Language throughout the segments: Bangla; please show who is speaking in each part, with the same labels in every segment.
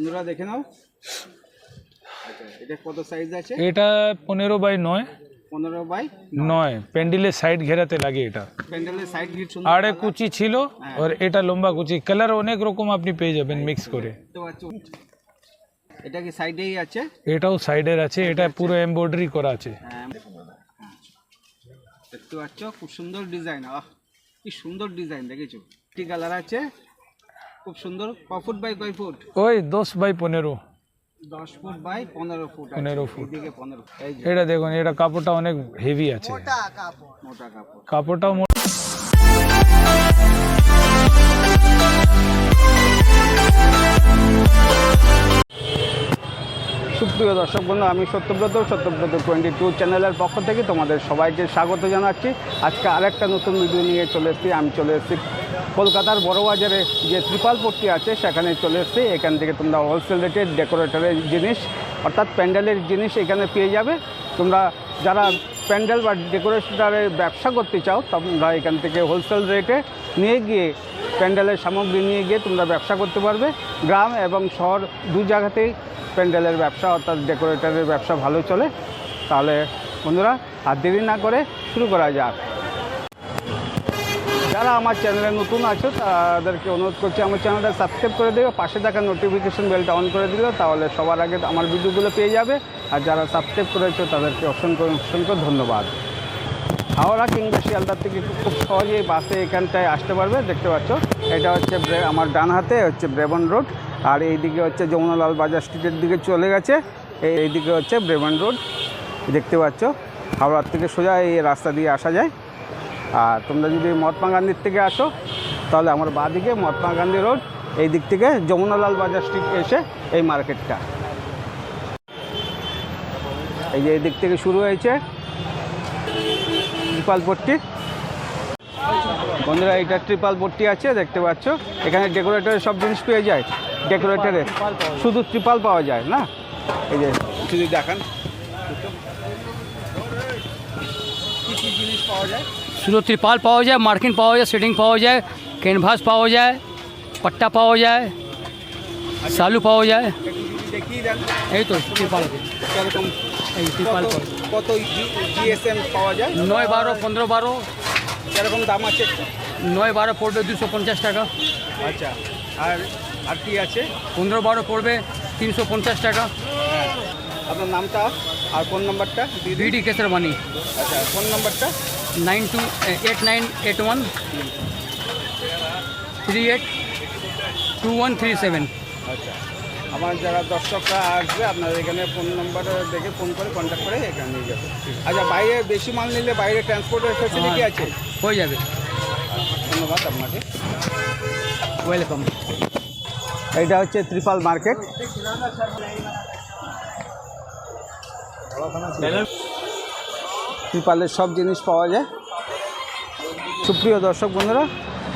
Speaker 1: বন্ধুরা দেখে নাও। এটা কত সাইজ আছে?
Speaker 2: এটা পনেরো বাই নয়।
Speaker 1: পনেরো বাই
Speaker 2: নয়। প্যান্ডেলের সাইড ঘেরাতে লাগে এটা।
Speaker 1: প্যান্ডেলের সাইড সুন্দর
Speaker 2: আড়ে কুচি ছিল আর এটা লম্বা কুচি। কালার অনেক রকম আপনি পেয়ে যাবেন মিক্স করে।
Speaker 1: এটা কি সাইডেই আছে?
Speaker 2: এটাও সাইডের আছে এটা পুরো এমব্রয়ডারি করা আছে।
Speaker 1: হ্যাঁ। দেখতে পাচ্ছ? খুব সুন্দর ডিজাইন আহ কি সুন্দর ডিজাইন দেখেছ? কি কালার আছে? খুব সুন্দর। ক ফুট বাই কয় ফুট?
Speaker 2: ওই দশ বাই পনেরো।
Speaker 1: দশ ফুট বাই পনেরো ফুট
Speaker 2: পনেরো ফুট।
Speaker 1: এদিকে পনেরো
Speaker 2: এটা দেখুন এটা কাপড়টা অনেক হেভি আছে।
Speaker 1: মোটা কাপড়।
Speaker 2: কাপড়টাও
Speaker 1: সুপ্রিয় দর্শক বন্ধু আমি সত্যব্রত সত্যব্রত টোয়েন্টি টু চ্যানেলের পক্ষ থেকে তোমাদের সবাইকে স্বাগত জানাচ্ছি। আজকে আরেকটা নতুন ভিডিও নিয়ে চলে এসেছি। আমি চলে এসেছি কলকাতার বড়বাজারে যে ত্রিপাল পট্টি আছে, সেখানে চলে এসেছি। এখান থেকে তোমরা হোলসেল রেটে ডেকোরেটরের জিনিস, অর্থাৎ প্যান্ডেলের জিনিস এখানে পেয়ে যাবে। তোমরা যারা প্যান্ডেল বা ডেকোরেশনের ব্যবসা করতে চাও, তোমরা এখান থেকে হোলসেল রেটে নিয়ে গিয়ে প্যান্ডেলের সামগ্রী নিয়ে গিয়ে তোমরা ব্যবসা করতে পারবে। গ্রাম এবং শহর দু জায়গাতেই প্যান্ডেলের ব্যবসা, অর্থাৎ ডেকোরেটরের ব্যবসা ভালো চলে। তাহলে বন্ধুরা, আর দেরি না করে শুরু করা যাক। যারা আমার চ্যানেলে নতুন আছো, তাদেরকে অনুরোধ করছি, আমার চ্যানেলটা সাবস্ক্রাইব করে দেবে পাশে থাকা নোটিফিকেশন বেলটা অন করে দিলে তাহলে সবার আগে আমার ভিডিওগুলো পেয়ে যাবে। আর যারা সাবস্ক্রাইব করেছ, তাদেরকে অসংখ্য অসংখ্য ধন্যবাদ। হাওড়া কিংবা শিয়ালদার থেকে খুব সহজেই বাসে এখানটায় আসতে পারবে, দেখতে পাচ্ছ? এটা হচ্ছে আমার ডান হাতে হচ্ছে ব্রেবন রোড আর এইদিকে হচ্ছে যমুনালাল বাজার স্ট্রিটের দিকে চলে গেছে, এই, এইদিকে হচ্ছে ব্রেবন রোড দেখতে পাচ্ছ? হাওড়ার থেকে সোজা এই রাস্তা দিয়ে আসা যায়। আর তোমরা যদি মহাত্মা গান্ধীর থেকে আসো, তাহলে আমার বাঁদিকে মহাত্মা গান্ধী রোড, এই দিক থেকে যমুনালাল বাজার স্ট্রিট এসে এই মার্কেটটা। এই যে এই দিক থেকে শুরু হয়েছে ত্রিপাল পট্টি। বন্ধুরা এটা ত্রিপাল পট্টি আছে, দেখতে পাচ্ছ? এখানে ডেকোরেটরের সব জিনিস পেয়ে যায়। ডেকোরেটরে শুধু ত্রিপাল পাওয়া যায়, না? এই যে, শুধু দেখান। পাওয়া যায়?
Speaker 3: শুধু ত্রিপাল পাওয়া যায় মার্কিন পাওয়া যায় সেটিং পাওয়া যায় ক্যানভাস পাওয়া যায় পট্টা পাওয়া যায় সালু পাওয়া যায়। এই তো ত্রিপাল। এই ত্রিপাল
Speaker 1: কত জিএসএম পাওয়া যায়?
Speaker 3: নয় বারো পনেরো বারো।
Speaker 1: কীরকম দাম আছে?
Speaker 3: নয় বারো পড়বে দুশো পঞ্চাশ টাকা।
Speaker 1: আচ্ছা আর আর কি আছে?
Speaker 3: পনেরো বারো পড়বে তিনশো পঞ্চাশ টাকা।
Speaker 1: আপনার নামটা আর ফোন নাম্বারটা?
Speaker 3: বিডি কেসর বানি
Speaker 1: আচ্ছা ফোন নাম্বারটা?
Speaker 3: Nine two eight nine eight one three eight two one three seven
Speaker 1: আচ্ছা। আমার যারা দর্শকরা আসবে আপনার এখানে ফোন নাম্বার দেখে ফোন করে কন্ট্যাক্ট করে এখানে নিয়ে যাবে আচ্ছা বাইরে বেশি মাল নিলে বাইরে ট্রান্সপোর্টের ফ্যাসিলিটি আছে?
Speaker 3: হয়ে যাবে।
Speaker 1: ধন্যবাদ আপনাকে।
Speaker 3: ওয়েলকাম
Speaker 1: এটা হচ্ছে ত্রিপাল মার্কেট। ত্রিপালের সব জিনিস পাওয়া যায়। সুপ্রিয় দর্শক বন্ধুরা,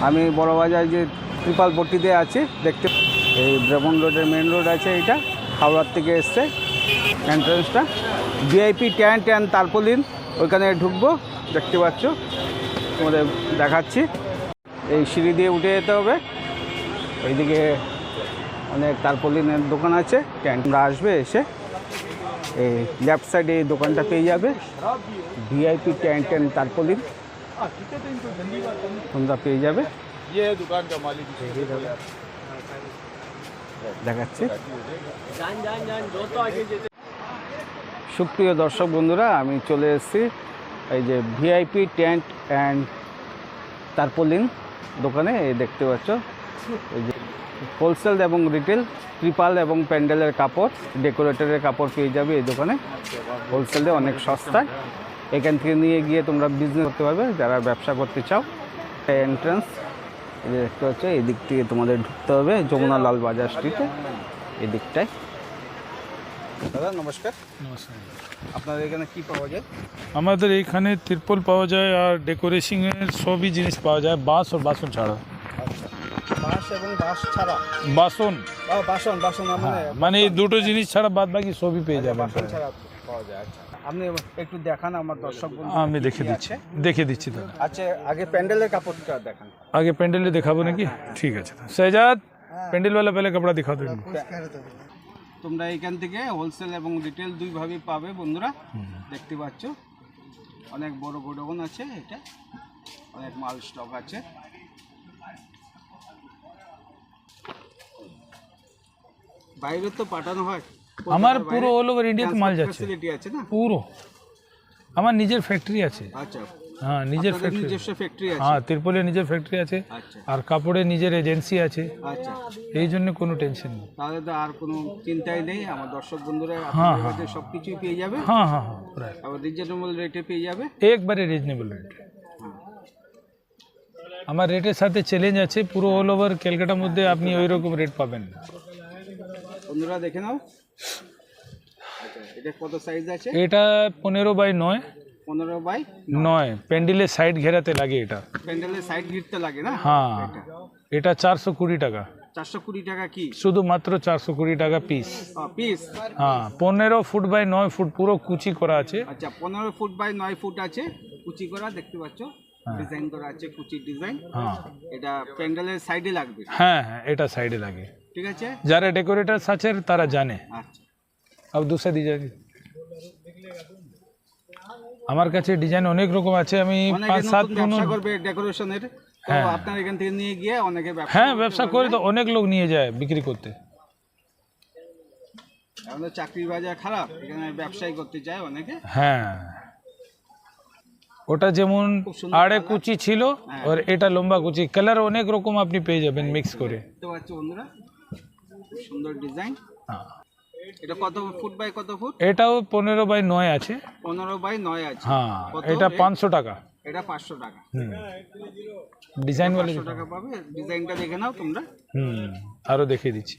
Speaker 1: আমি বড়বাজার যে ত্রিপাল পট্টিতে আছি, দেখতে এই ব্রাহ্মণ রোডের মেন রোড আছে এইটা হাওড়ার থেকে এসছে এন্ট্রান্সটা ভিআইপি ট্যান ট্যান তারপলিন ওইখানে ঢুকবো, দেখতে পাচ্ছ, তোমাদের দেখাচ্ছি। এই সিঁড়ি দিয়ে উঠে যেতে হবে এইদিকে অনেক তারপলিনের দোকান আছে ক্যান্টিনরা আসবে এসে। এই লেফট সাইডে এই দোকানটা পেয়ে যাবে। ভিআইপি ক্যান্টিন তারপলিন তোমরা পেয়ে যাবে। দেখাচ্ছি। সুপ্রিয় দর্শক বন্ধুরা, আমি চলে এসেছি। এই যে ভিআইপি টেন্ট অ্যান্ড তারপলিন দোকানে দেখতে পাচ্ছ। এই যে হোলসেল এবং রিটেল ত্রিপাল এবং প্যান্ডেলের কাপড় ডেকোরেটরের কাপড় পেয়ে যাবে এই দোকানে। হোলসেলে অনেক সস্তায়। এখান থেকে নিয়ে গিয়ে তোমরা বিজনেস করতে পারবে যারা ব্যবসা করতে চাও। এন্ট্রান্স দেখতে হচ্ছে এই দিক থেকে তোমাদের ঢুকতে হবে যমুনা লাল বাজার স্ট্রিটে এই দিকটায় দাদা নমস্কার।
Speaker 2: নমস্কার।
Speaker 1: আপনাদের এখানে কি পাওয়া যায়?
Speaker 2: আমাদের এইখানে তিরপল পাওয়া যায় আর ডেকোরেশনের সবই জিনিস পাওয়া যায় বাঁশ আর বাসন ছাড়া
Speaker 1: এবং ছাড়া।
Speaker 2: বাসন?
Speaker 1: বাসন বাসন
Speaker 2: হ্যাঁ, মানে মানে দুটো জিনিস ছাড়া বাদ বাকি সবই পেয়ে আচ্ছা, যাবেন
Speaker 1: বাসন ছাড়া পাওয়া যায় আচ্ছা। আপনি একটু দেখান আমার দর্শক
Speaker 2: আমি দেখে দিচ্ছি। দেখে দিচ্ছি তো
Speaker 1: আচ্ছা আগে প্যান্ডেলের কাপড়টা দেখান।
Speaker 2: আগে প্যান্ডেলে দেখাবো নাকি? হ্যাঁ, হ্যাঁ। ঠিক আছে সেজাদ প্যান্ডেলওয়ালা পেলে কাপড়া দেখা
Speaker 1: তোমরা এখান থেকে হোলসেল এবং রিটেল দুইভাবেই পাবে বন্ধুরা। দেখতে পাচ্ছ অনেক বড় গোডাউন আছে এটা অনেক মাল স্টক আছে। বাইরে তো পাঠানো হয়।
Speaker 2: আমার পুরো অল ওভার ইন্ডিয়াতে মাল যাচ্ছে।
Speaker 1: ফ্যাসিলিটি আছে না?
Speaker 2: পুরো। আমার নিজের ফ্যাক্টরি আছে।
Speaker 1: আচ্ছা।
Speaker 2: হ্যাঁ নিজের ফ্যাক্টরি
Speaker 1: ফ্যাক্টরি আছে?
Speaker 2: হ্যাঁ তিরপলে নিজের ফ্যাক্টরি আছে।
Speaker 1: আচ্ছা।
Speaker 2: আর কাপড়ে নিজের এজেন্সি আছে।
Speaker 1: আচ্ছা।
Speaker 2: এই জন্য কোনো টেনশন নেই।
Speaker 1: তাহলে তো আর কোনো চিন্তাই নেই। আমার দর্শক বন্ধুরা
Speaker 2: হ্যাঁ,
Speaker 1: আপনাদের
Speaker 2: হ্যাঁ।
Speaker 1: কাছে সব কিছুই পেয়ে যাবে?
Speaker 2: হ্যাঁ হ্যাঁ হ্যাঁ প্রায়
Speaker 1: আবার রিজনেবল রেটে পেয়ে যাবে?
Speaker 2: একবারে রিজনেবল রেট
Speaker 1: হ্যাঁ।
Speaker 2: আমার রেটের সাথে চ্যালেঞ্জ আছে। পুরো অল ওভার ক্যালকাটার মধ্যে আপনি ওই রকম রেট পাবেন না।
Speaker 1: বন্ধুরা দেখে নাও। এটা কত সাইজ আছে?
Speaker 2: এটা পনেরো বাই নয়।
Speaker 1: পনেরো বাই
Speaker 2: নয়। প্যান্ডেলের সাইড ঘেরাতে লাগে এটা।
Speaker 1: প্যান্ডেলের সাইড ঘিরতে লাগে না?
Speaker 2: হ্যাঁ।
Speaker 1: এটা।
Speaker 2: চারশো কুড়ি টাকা।
Speaker 1: চারশো কুড়ি টাকা কি?
Speaker 2: শুধুমাত্র চারশো কুড়ি টাকা পিস
Speaker 1: পিস
Speaker 2: হ্যাঁ। পনেরো ফুট বাই নয় ফুট পুরো কুচি করা আছে।
Speaker 1: আচ্ছা পনেরো ফুট বাই নয় ফুট আছে কুচি করা দেখতে পাচ্ছ?
Speaker 2: হ্যাঁ।
Speaker 1: ডিজাইন করা আছে কুচির ডিজাইন
Speaker 2: হ্যাঁ।
Speaker 1: এটা প্যান্ডেলের সাইডে লাগবে?
Speaker 2: হ্যাঁ হ্যাঁ এটা সাইডে লাগে।
Speaker 1: ঠিক আছে?
Speaker 2: যারা ডেকোরেটার্স আছে তারা জানে।
Speaker 1: আচ্ছা।
Speaker 2: আর দুসরা ডিজাইন আমার কাছে ডিজাইন অনেক রকম আছে আমি পাঁচ সাত
Speaker 1: করবে ডেকোরেশনের
Speaker 2: হ্যাঁ।
Speaker 1: আপনার এখান থেকে নিয়ে গিয়ে অনেকে ব্যবসা
Speaker 2: হ্যাঁ ব্যবসা করে তো অনেক লোক নিয়ে যায় বিক্রি করতে।
Speaker 1: আমাদের চাকরির বাজার খারাপ এখানে ব্যবসায়ী করতে চায় অনেকে।
Speaker 2: হ্যাঁ। ওটা যেমন আড়ে কুচি ছিল
Speaker 1: হ্যাঁ।
Speaker 2: আর এটা লম্বা কুচি। কালার অনেক রকম আপনি পেয়ে যাবেন মিক্স করে
Speaker 1: দেখতে পাচ্ছ বন্ধুরা খুব সুন্দর ডিজাইন।
Speaker 2: হ্যাঁ।
Speaker 1: এটা কত ফুট বাই কত ফুট?
Speaker 2: এটাও পনেরো বাই নয় আছে।
Speaker 1: পনেরো বাই নয় আছে।
Speaker 2: হ্যাঁ
Speaker 1: কত
Speaker 2: এটা
Speaker 1: rate?
Speaker 2: পাঁচশো টাকা।
Speaker 1: এটা পাঁচশো টাকা।
Speaker 2: হুম। ডিজাইন বলে
Speaker 1: পাঁচশো টাকা পাবে। ডিজাইনটা দেখে নাও তোমরা।
Speaker 2: হুম আরও দেখিয়ে দিচ্ছি।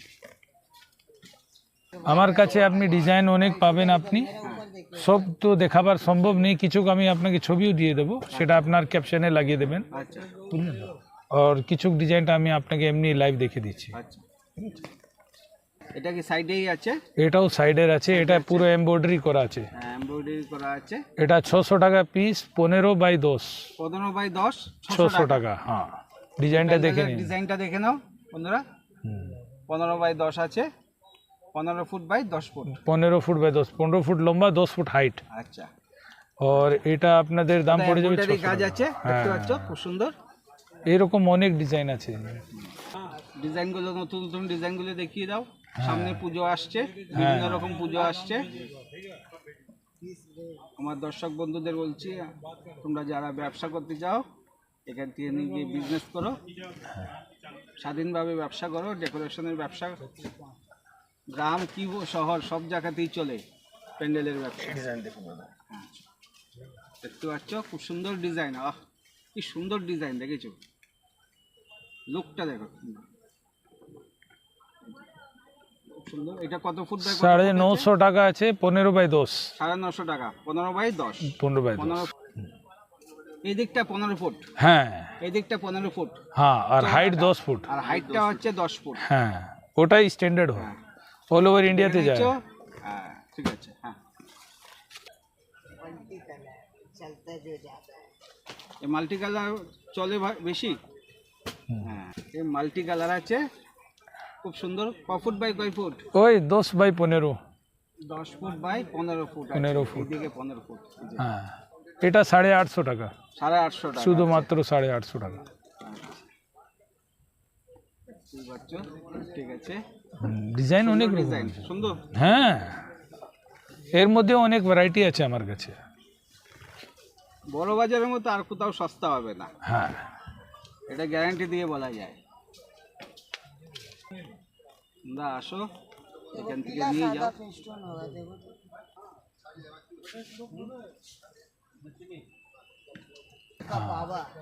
Speaker 2: আমার কাছে আপনি ডিজাইন অনেক পাবেন আপনি। সব তো দেখাবার সম্ভব নেই। কিছু আমি আপনাকে ছবিও দিয়ে দেবো। সেটা আপনার ক্যাপশনে লাগিয়ে দেবেন।
Speaker 1: আচ্ছা।
Speaker 2: বুঝলেন আর কিছু ডিজাইনটা আমি আপনাকে এমনি লাইভ দেখিয়ে দিচ্ছি।
Speaker 1: আচ্ছা। এটা কি সাইডেই আছে?
Speaker 2: এটাও সাইডের আছে এটা পুরো এমব্রয়ডারি করা আছে।
Speaker 1: এমব্রয়ডারি করা আছে।
Speaker 2: এটা ছশো টাকা পিস পনেরো বাই দশ।
Speaker 1: পনেরো বাই দশ
Speaker 2: ছশো টাকা। হ্যাঁ। ডিজাইনটা দেখে নিন।
Speaker 1: ডিজাইনটা দেখে নাও বন্ধুরা।
Speaker 2: হুম।
Speaker 1: পনেরো বাই দশ আছে পনেরো ফুট বাই দশ ফুট।
Speaker 2: পনেরো ফুট বাই দশ পনেরো ফুট লম্বা দশ ফুট হাইট
Speaker 1: আচ্ছা।
Speaker 2: আর এটা আপনাদের দাম পড়ে যাবে
Speaker 1: এমব্রয়ডারি
Speaker 2: 600
Speaker 1: কাজ আছে দেখতে
Speaker 2: হ্যাঁ।
Speaker 1: পাচ্ছ খুব সুন্দর।
Speaker 2: এরকম অনেক ডিজাইন আছে।
Speaker 1: ডিজাইনগুলো নতুন নতুন ডিজাইনগুলো দেখিয়ে দাও।
Speaker 2: হ্যাঁ।
Speaker 1: সামনে পুজো আসছে বিভিন্ন রকম পুজো আসছে। আমার দর্শক বন্ধুদের বলছি তোমরা যারা ব্যবসা করতে চাও এখান থেকে নিয়ে গিয়ে বিজনেস করো। স্বাধীনভাবে ব্যবসা করো ডেকোরেশনের ব্যবসা। গ্রাম কি শহর সব জায়গাতেই চলে প্যান্ডেলের ব্যবসা। দেখতে পাচ্ছ খুব সুন্দর ডিজাইন আহ কি সুন্দর ডিজাইন দেখেছ? লুকটা দেখো খুব সুন্দর। এটা কত ফুট বাই
Speaker 2: সাড়ে নশো টাকা আছে পনেরো বাই দশ।
Speaker 1: সাড়ে নশো টাকা পনেরো বাই দশ।
Speaker 2: পনেরো বাই দশ।
Speaker 1: পনেরো এই দিকটা পনেরো ফুট।
Speaker 2: হ্যাঁ।
Speaker 1: এই দিকটা পনেরো ফুট।
Speaker 2: হ্যাঁ আর হাইট দশ ফুট।
Speaker 1: আর হাইটটা হচ্ছে দশ ফুট।
Speaker 2: হ্যাঁ ওটাই স্ট্যান্ডার্ড হয়। অল ওভার ইন্ডিয়াতে যায়।
Speaker 1: হ্যাঁ ঠিক আছে হ্যাঁ। মাল্টি কালার চলে বেশি? হ্যাঁ এই মাল্টি কালার আছে। খুব সুন্দর। ক ফুট বাই কয় ফুট?
Speaker 2: ওই দশ বাই পনেরো।
Speaker 1: দশ ফুট বাই পনেরো ফুট
Speaker 2: পনেরো ফুট।
Speaker 1: এইদিকে পনেরো ফুট।
Speaker 2: হ্যাঁ। এটা সাড়ে আটশো টাকা।
Speaker 1: সাড়ে আটশো টাকা।
Speaker 2: শুধুমাত্র সাড়ে আটশো টাকা।
Speaker 1: ঠিক আছে।
Speaker 2: ডিজাইন অনেক
Speaker 1: ডিজাইন সুন্দর।
Speaker 2: হ্যাঁ। এর মধ্যে অনেক ভ্যারাইটি আছে আমার কাছে।
Speaker 1: বড় বাজারের মতো আর কোথাও সস্তা হবে না।
Speaker 2: হ্যাঁ।
Speaker 1: এটা গ্যারান্টি দিয়ে বলা যায়। তোমরা আসো। এখান থেকে নিয়ে যাও।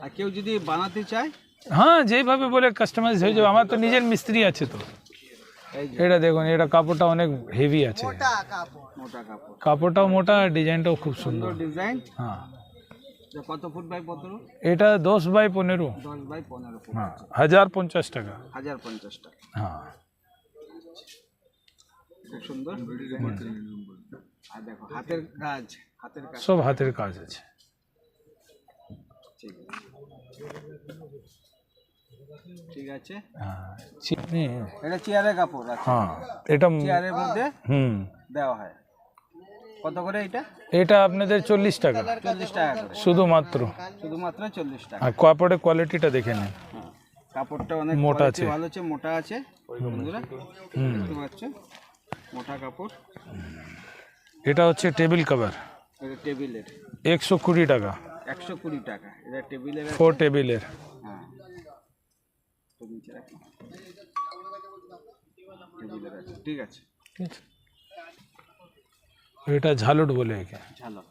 Speaker 1: আর কেউ যদি বানাতে চায়?
Speaker 2: হ্যাঁ যেভাবে বলে কাস্টমাইজ হয়ে যাবে আমার তো নিজের মিস্ত্রি আছে তো। এটা দেখুন এটা কাপড়টা অনেক হেভি আছে। কাপড়টাও মোটা আর ডিজাইনটাও খুব সুন্দর।
Speaker 1: সুন্দর ডিজাইন
Speaker 2: হ্যাঁ।
Speaker 1: কত ফুট বাই পনেরো
Speaker 2: এটা দশ বাই পনেরো।
Speaker 1: দশ বাই পনেরো ফুট।
Speaker 2: হ্যাঁ হাজার পঞ্চাশ টাকা।
Speaker 1: হাজার পঞ্চাশ টাকা।
Speaker 2: হ্যাঁ।
Speaker 1: খুব সুন্দর। আর দেখো হাতের কাজ হাতের কাজ।
Speaker 2: সব হাতের কাজ আছে।
Speaker 1: ঠিক আছে। ঠিক আছে।
Speaker 2: হ্যাঁ
Speaker 1: এটা চেয়ারের কাপড় আছে।
Speaker 2: হ্যাঁ এটা
Speaker 1: চেয়ারের মধ্যে
Speaker 2: হুম।
Speaker 1: দেওয়া হয়। কত করে এটা?
Speaker 2: এটা আপনাদের চল্লিশ টাকা।
Speaker 1: চল্লিশ টাকা করে।
Speaker 2: শুধুমাত্র।
Speaker 1: শুধুমাত্র চল্লিশ টাকা।
Speaker 2: আর কাপড়ের কোয়ালিটিটা দেখে নিন।
Speaker 1: হ্যাঁ। কাপড়টা অনেক
Speaker 2: মোটা আছে।
Speaker 1: ভালো আছে মোটা আছে। বন্ধুরা
Speaker 2: হুম।
Speaker 1: দেখতে পাচ্ছ মোটা কাপড়।
Speaker 2: এটা হচ্ছে টেবিল কভার
Speaker 1: এটা টেবিলের।
Speaker 2: একশো কুড়ি টাকা।
Speaker 1: একশো কুড়ি টাকা। এটা টেবিলের
Speaker 2: ফোর টেবিলের
Speaker 1: হ্যাঁ। তো নিচে রাখি টেবিলের আছে। ঠিক আছে।
Speaker 2: এটা ঝালট বলে একে।
Speaker 1: ঝালট।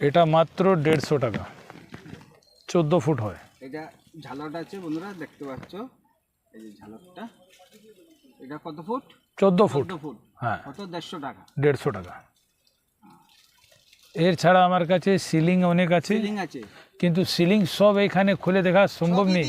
Speaker 2: এটা মাত্র দেড়শো টাকা। চোদ্দ ফুট হয়।
Speaker 1: এটা ঝালট আছে বন্ধুরা দেখতে পাচ্ছ? এই যে ঝালটটা। এটা কত ফুট?
Speaker 2: চোদ্দ ফুট।
Speaker 1: ফুট।
Speaker 2: হ্যাঁ।
Speaker 1: কত? দেড়শো টাকা।
Speaker 2: দেড়শো টাকা। এর ছাড়া আমার কাছে সিলিং অনেক আছে।
Speaker 1: আছে।
Speaker 2: কিন্তু সিলিং সব এখানে খুলে দেখা সম্ভব নেই।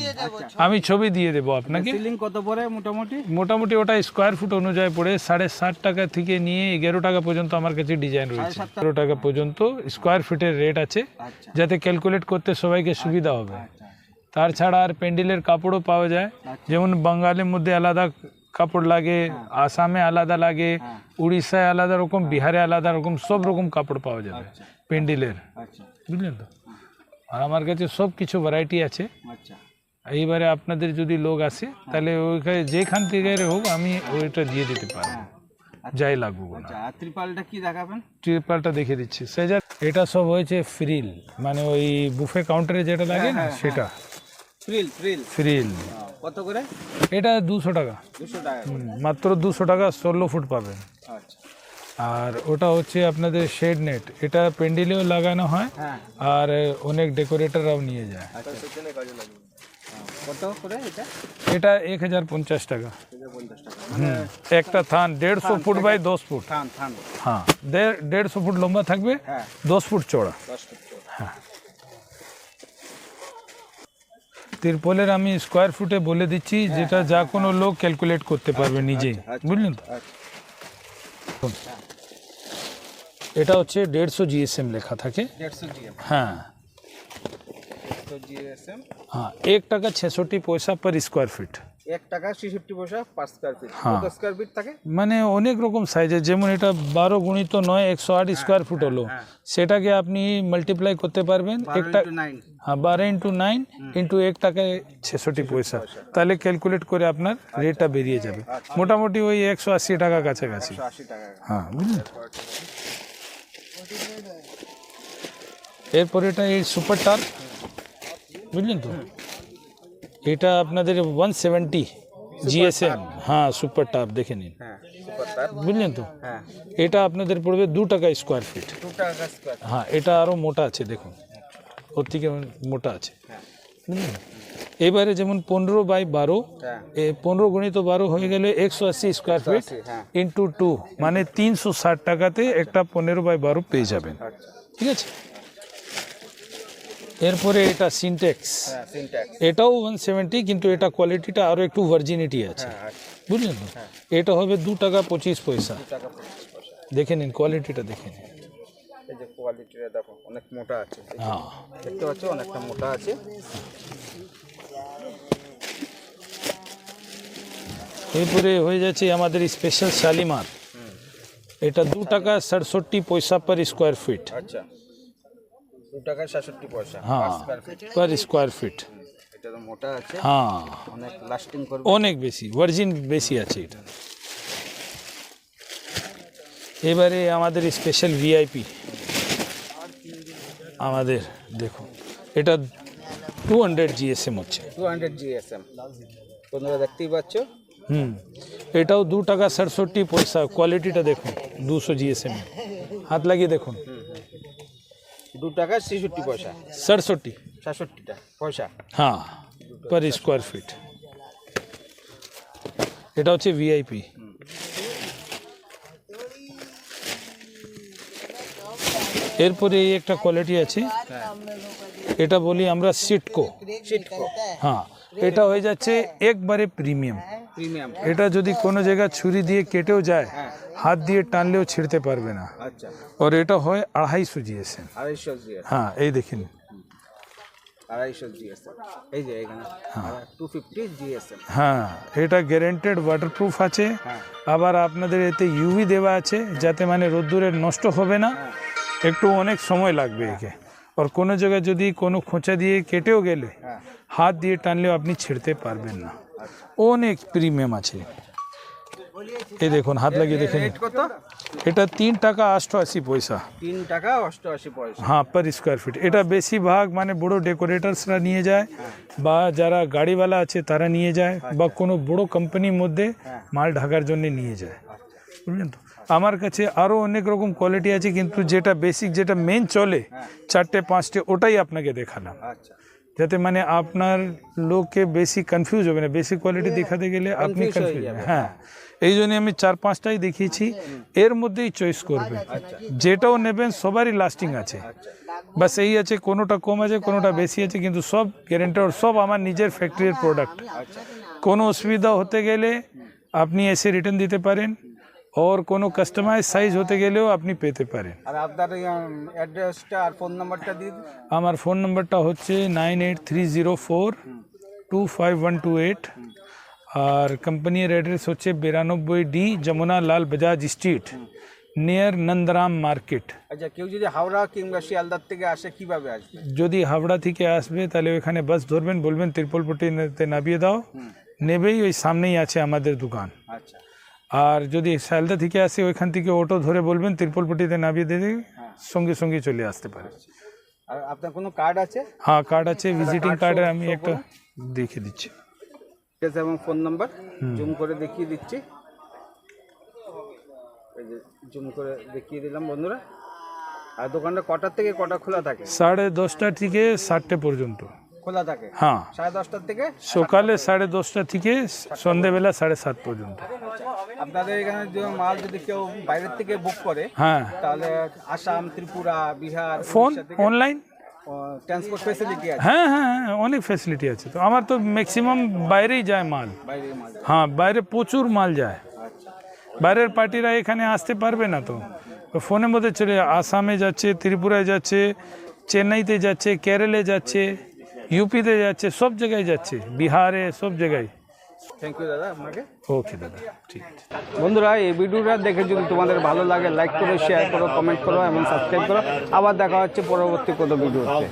Speaker 2: আমি ছবি দিয়ে দেবো আপনাকে।
Speaker 1: সিলিং কত পড়ে মোটামুটি?
Speaker 2: মোটামুটি ওটা স্কোয়ার ফুট অনুযায়ী পড়ে সাড়ে সাত টাকা থেকে নিয়ে এগারো টাকা পর্যন্ত আমার কাছে ডিজাইন রয়েছে। এগারো টাকা পর্যন্ত স্কোয়ার ফিটের রেট আছে
Speaker 1: আচ্ছা।
Speaker 2: যাতে ক্যালকুলেট করতে সবাইকে সুবিধা হবে।
Speaker 1: আচ্ছা
Speaker 2: তার ছাড়া আর প্যান্ডেলের কাপড়ও পাওয়া যায়। যেমন বাঙালির মধ্যে আলাদা কাপড় লাগে আসামে আলাদা লাগে উড়িষ্যায় আলাদা রকম বিহারে আলাদা রকম সব রকম কাপড় পাওয়া যাবে প্যান্ডেলের
Speaker 1: আচ্ছা।
Speaker 2: বুঝলেন তো? আর আমার কাছে সব কিছু ভ্যারাইটি আছে।
Speaker 1: আচ্ছা।
Speaker 2: এইবারে আপনাদের যদি লোক আসে তাহলে ওইখানে যেখান থেকে হোক আমি ওইটা দিয়ে দিতে পারব। যাই লাগবো
Speaker 1: আচ্ছা ত্রিপালটা কি দেখাবেন?
Speaker 2: ট্রিপালটা দেখে দিচ্ছি। সেজার এটা সব হয়েছে ফ্রিল মানে ওই বুফে কাউন্টারে যেটা লাগে না সেটা।
Speaker 1: ফ্রিল ফ্রিল
Speaker 2: ফ্রিল
Speaker 1: কত করে?
Speaker 2: এটা দুশো টাকা।
Speaker 1: দুশো টাকা
Speaker 2: মাত্র দুশো টাকা ষোলো ফুট পাবেন
Speaker 1: আচ্ছা।
Speaker 2: আর ওটা হচ্ছে আপনাদের শেড নেট। এটা প্যান্ডেলেও লাগানো হয়
Speaker 1: হ্যাঁ।
Speaker 2: আর অনেক ডেকোরেটররাও নিয়ে যায়।
Speaker 1: আচ্ছা। করে এটা?
Speaker 2: এক হাজার পঞ্চাশ টাকা। হুম, একটা থান দেড়শো ফুট বাই দশ ফুট। হ্যাঁ দেড় দেড়শো ফুট লম্বা থাকবে
Speaker 1: হ্যাঁ।
Speaker 2: দশ ফুট চড়া
Speaker 1: করে।
Speaker 2: তিরপলের আমি স্কোয়ার ফুটে বলে দিচ্ছি যেটা যা কোনো লোক ক্যালকুলেট করতে পারবে নিজেই বুঝলেন তো?
Speaker 1: আচ্ছা
Speaker 2: এটা হচ্ছে দেড়শো জিএসএম লেখা থাকে। হ্যাঁ। হ্যাঁ এক টাকা ছেষট্টি পয়সা পার স্কোয়ার ফিট
Speaker 1: এক টাকা ছেষট্টি পয়সা পাঁচ স্কোয়ার ফিট
Speaker 2: হ্যাঁ।
Speaker 1: কত স্কোয়ার ফিট থাকে?
Speaker 2: মানে অনেক রকম সাইজের যেমন এটা বারো গুণিত নয় একশো আট স্কোয়ার ফুট হলো। সেটাকে আপনি মাল্টিপ্লাই করতে পারবেন। একটা হ্যাঁ বারো ইন্টু নাইন ইন্টু এক টাকায় ছেষট্টি পয়সা। তাহলে ক্যালকুলেট করে আপনার রেটটা বেরিয়ে যাবে। মোটামুটি ওই একশো আশি টাকা কাছাকাছি। হ্যাঁ বুঝলেন? এরপর এটা এই সুপার টার বুঝলেন তো? এটা আপনাদের ওয়ান সেভেন্টি জিএসএম হ্যাঁ সুপার টাপ দেখে নিন।
Speaker 1: হ্যাঁ
Speaker 2: বুঝলেন তো?
Speaker 1: হ্যাঁ।
Speaker 2: এটা আপনাদের পড়বে দু টাকা স্কোয়ার ফিট হ্যাঁ এটা আরও মোটা আছে দেখুন। ওর থেকে মোটা আছে।
Speaker 1: হ্যাঁ।
Speaker 2: বুঝলেন? এবারে যেমন পনেরো বাই বারো পনেরো গণিত বারো হয়ে গেলে একশো আশি স্কোয়ার ফিট ইন্টু টু মানে তিনশো ষাট টাকাতে একটা পনেরো বাই বারো পেয়ে যাবেন।
Speaker 1: আচ্ছা।
Speaker 2: ঠিক আছে? এরপরে এটা সিনটেক্স
Speaker 1: হ্যাঁ
Speaker 2: এটাও ওয়ান সেভেন্টি কিন্তু এটা কোয়ালিটিটা আরও একটু ভার্জিনিটি আছে।
Speaker 1: হ্যাঁ আচ্ছা।
Speaker 2: বুঝলেন তো? এটা হবে দু টাকা পঁচিশ পয়সা। দেখে নিন কোয়ালিটিটা দেখে নিন।
Speaker 1: যে কোয়ালিটিটা দেখো অনেক মোটা আছে।
Speaker 2: হ্যাঁ।
Speaker 1: দেখতে পাচ্ছ? অনেকটা মোটা আছে।
Speaker 2: এরপরে হয়ে যাচ্ছে আমাদের স্পেশাল শালিমার। এটা দু টাকা সাতষট্টি পয়সা পার স্কোয়ার ফিট
Speaker 1: আচ্ছা। দু টাকা পয়সা
Speaker 2: হ্যাঁ।
Speaker 1: Square feet
Speaker 2: per square feet
Speaker 1: এটা তো মোটা আছে।
Speaker 2: হ্যাঁ।
Speaker 1: অনেক লাস্টিং করবে।
Speaker 2: অনেক বেশি ভার্জিন বেশি আছে এটা। এবারে আমাদের স্পেশাল ভিআইপি আমাদের দেখুন এটা টু হান্ড্রেড জিএসএম হচ্ছে।
Speaker 1: টু হান্ড্রেড জিএসএম তোমরা দেখতেই পাচ্ছ?
Speaker 2: হুম। এটাও দু টাকা সাতষট্টি পয়সা। কোয়ালিটিটা দেখুন দুশো জিএসএম হাত লাগিয়ে দেখুন।
Speaker 1: দু টাকা ছেষট্টি পয়সা। সাতষট্টিটা পয়সা।
Speaker 2: হ্যাঁ পার স্কোয়ার ফিট এটা হচ্ছে ভিআইপি এরপরে এই একটা কোয়ালিটি আছে। এটা বলি আমরা সিটকো
Speaker 1: সিটকো
Speaker 2: হ্যাঁ এটা হয়ে যাচ্ছে একবারে প্রিমিয়াম
Speaker 1: প্রিমিয়াম।
Speaker 2: এটা যদি কোনো জায়গায় ছুরি দিয়ে কেটেও যায় হাত দিয়ে টানলেও ছিঁড়তে পারবে না।
Speaker 1: আচ্ছা।
Speaker 2: আর এটা হয় আড়াইশো জিএসএম।
Speaker 1: আড়াইশো জিএস
Speaker 2: হ্যাঁ এই দেখিন
Speaker 1: আড়াইশো জিএসএম। এই যে এখানে টু ফিফটি জিএসএম।
Speaker 2: হ্যাঁ এটা গ্যারেন্টেড ওয়াটারপ্রুফ আছে। আবার আপনাদের এতে ইউভি দেওয়া আছে যাতে মানে রোদ্দুরে নষ্ট হবে না। একটু অনেক সময় লাগবে একে। আর কোনো জায়গায় যদি কোনো খোঁচা দিয়ে কেটেও গেলে হাত দিয়ে টানলেও আপনি ছিঁড়তে পারবেন না। অনেক প্রিমিয়াম আছে। এই দেখুন হাত লাগিয়ে দেখে এটা তিন টাকা অষ্টআশি পয়সা।
Speaker 1: তিন টাকা অষ্টআশি পয়সা।
Speaker 2: হ্যাঁ পার স্কোয়ার ফিট এটা বেশিরভাগ মানে বড় ডেকোরেটার্সরা নিয়ে যায় বা যারা গাড়িওয়ালা আছে তারা নিয়ে যায় বা কোনো বড় কোম্পানির মধ্যে মাল ঢাকার জন্য নিয়ে যায়। বুঝলেন তো? আমার কাছে আরও অনেক রকম কোয়ালিটি আছে কিন্তু যেটা বেসিক যেটা মেন চলে চারটে পাঁচটে ওটাই আপনাকে দেখালাম।
Speaker 1: আচ্ছা।
Speaker 2: যাতে মানে আপনার লোককে বেশি কনফিউজ হবে না বেশি কোয়ালিটি দেখাতে গেলে আপনি কনফিউজ। হ্যাঁ এই জন্য আমি চার পাঁচটাই দেখিয়েছি। এর মধ্যেই চয়েস করবেন যেটাও নেবেন সবারই লাস্টিং আছে। বাস এই আছে কোনোটা কম আছে কোনোটা বেশি আছে কিন্তু সব গ্যারেন্টার সব আমার নিজের ফ্যাক্টরির প্রোডাক্ট কোনো অসুবিধা হতে গেলে আপনি এসে রিটার্ন দিতে পারেন। ওর কোনো কাস্টমাইজ সাইজ হতে গেলেও আপনি পেতে পারেন
Speaker 1: আর আপনার অ্যাড্রেসটা আর ফোন নাম্বারটা দিন
Speaker 2: আমার ফোন নাম্বারটা হচ্ছে nine eight three zero four two five one two eight আর কোম্পানির অ্যাড্রেস হচ্ছে বিরানব্বই D Jamuna Lal Bajaj street near Nandaram market
Speaker 1: আচ্ছা কেউ যদি হাওড়া কিংবা শিয়ালদার থেকে আসে কীভাবে আসবে
Speaker 2: যদি হাওড়া থেকে আসবে তাহলে ওইখানে বাস ধরবেন বলবেন তিরপলপট্টিতে নামিয়ে দাও নেবেই ওই সামনেই আছে আমাদের দোকান
Speaker 1: আচ্ছা
Speaker 2: আর যদি শিয়ালদা থেকে আসে ওইখান থেকে অটো ধরে বলবেন ত্রিপলপটিতে নামিয়ে দিয়ে দেবে, সঙ্গে সঙ্গে চলে আসতে পারে।
Speaker 1: আর আপনার কোনো কার্ড আছে?
Speaker 2: হ্যাঁ কার্ড আছে ভিজিটিং কার্ডের আমি একটা দেখে দিচ্ছি।
Speaker 1: এবং ফোন নাম্বার জুম করে দেখিয়ে দিচ্ছি। এই যে জুম করে দেখিয়ে দিলাম বন্ধুরা। আর দোকানটা কটার থেকে কটা খোলা থাকে?
Speaker 2: সাড়ে দশটা থেকে সাতটে পর্যন্ত।
Speaker 1: খোলা থাকে।
Speaker 2: হ্যাঁ।
Speaker 1: সাড়ে দশটার থেকে
Speaker 2: সকালে সাড়ে দশটা থেকে সন্ধেবেলা সাড়ে সাত পর্যন্ত।
Speaker 1: আপনাদের এখানে যে মাল যদি কেউ বাইরের থেকে বুক করে
Speaker 2: হ্যাঁ।
Speaker 1: তাহলে Assam Tripura Bihar
Speaker 2: phone online
Speaker 1: transport facility আছে।
Speaker 2: হ্যাঁ হ্যাঁ হ্যাঁ অনেক ফ্যাসিলিটি আছে তো। আমার তো ম্যাক্সিমাম বাইরেই যায় মাল। হ্যাঁ বাইরে প্রচুর মাল যায়।
Speaker 1: আচ্ছা।
Speaker 2: বাইরের পার্টিরা এখানে আসতে পারবে না তো। তো ফোনের মধ্যে চলে আসামে যাচ্ছে ত্রিপুরায় যাচ্ছে চেন্নাইতে যাচ্ছে কেরালে যাচ্ছে। ইউপিতে যাচ্ছে সব জায়গায় যাচ্ছে বিহারে সব জায়গায়।
Speaker 1: থ্যাংক ইউ দাদা আপনাকে।
Speaker 2: ওকে দাদা ঠিক
Speaker 1: বন্ধুরা এই ভিডিওটা দেখে যদি তোমাদের ভালো লাগে লাইক করো শেয়ার করো কমেন্ট করো এবং সাবস্ক্রাইব করো। আবার দেখা হচ্ছে পরবর্তী কোনো ভিডিওতে।